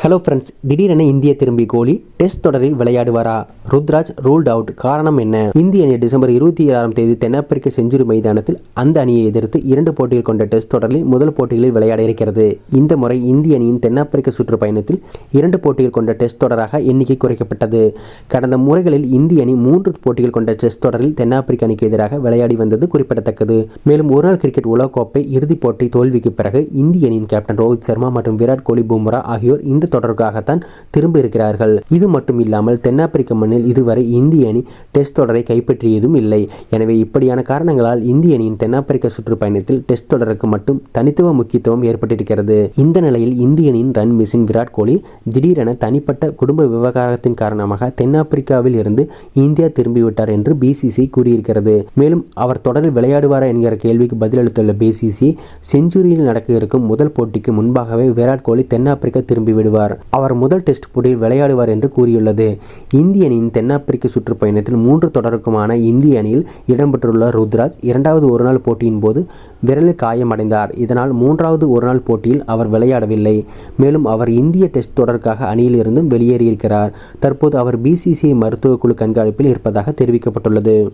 Hello friends திடீரென இந்திய திரும்பி கோலி டெஸ்ட் தொடரில் விளையாடுவாரா? ருத்ராஜ் ரூல்ட் அவுட் காரணம் என்ன? இந்திய அணி டிசம்பர் இருபத்தி ஏழாம் தேதி தென்னாப்பிரிக்க செஞ்சுரி மைதானத்தில் அந்த அணியை எதிர்த்து இரண்டு போட்டிகள் கொண்ட டெஸ்ட் தொடரில் முதல் போட்டிகளில் விளையாட இருக்கிறது. இந்த முறை இந்திய அணியின் தென்னாப்பிரிக்க சுற்றுப்பயணத்தில் இரண்டு போட்டிகள் கொண்ட டெஸ்ட் தொடராக எண்ணிக்கை குறைக்கப்பட்டது. கடந்த முறைகளில் இந்திய அணி மூன்று போட்டிகள் கொண்ட டெஸ்ட் தொடரில் தென்னாப்பிரிக்க அணிக்கு எதிராக விளையாடி வந்தது குறிப்பிடத்தக்கது. மேலும் ஒருநாள் கிரிக்கெட் உலகக்கோப்பை இறுதிப் போட்டி தோல்விக்கு பிறகு இந்திய அணியின் கேப்டன் ரோஹித் சர்மா மற்றும் விராட் கோலி பும்ரா ஆகியோர் இந்த தொடருக்காகத்தான் திரும்ப இருக்கிறார்கள். இது மட்டும் இல்லாமல் தென்னாப்பிரிக்க மண்ணில் இதுவரை இந்திய அணி டெஸ்ட் தொடரை கைப்பற்றியதும் இல்லை. எனவே இப்படியான காரணங்களால் இந்திய அணியின் தென்னாப்பிரிக்க சுற்றுப்பயணத்தில் டெஸ்ட் தொடருக்கு மட்டும் தனித்துவ முக்கியத்துவம் ஏற்பட்டிருக்கிறது. இந்த நிலையில் இந்திய அணியின் ரன் மிஷின் விராட் கோலி திடீரென தனிப்பட்ட குடும்ப விவகாரத்தின் காரணமாக தென்னாப்பிரிக்காவில் இருந்து இந்தியா திரும்பிவிட்டார் என்று பிசிசி கூறியிருக்கிறது. மேலும் அவர் தொடரில் விளையாடுவாரா என்கிற கேள்விக்கு பதிலளித்துள்ள பிசிசி செஞ்சுரியில் நடக்க இருக்கும் முதல் போட்டிக்கு முன்பாகவே விராட் கோலி தென்னாப்பிரிக்கா திரும்பிவிடுவார். அவர் முதல் டெஸ்ட் போட்டியில் விளையாடுவார் என்று கூறியுள்ளது. இந்திய அணியின் தென்னாப்பிரிக்க சுற்றுப்பயணத்தில் மூன்று தொடருக்குமான இந்திய அணியில் இடம்பெற்றுள்ள ருத்ராஜ் இரண்டாவது ஒருநாள் போட்டியின் போது விரலில் காயமடைந்தார். இதனால் மூன்றாவது ஒருநாள் போட்டியில் அவர் விளையாடவில்லை. மேலும் அவர் இந்திய டெஸ்ட் தொடருக்காக அணியில் இருந்தும் வெளியேறியிருக்கிறார். தற்போது அவர் பிசிசிஐ மருத்துவக் குழு கண்காணிப்பில் இருப்பதாக தெரிவிக்கப்பட்டுள்ளது.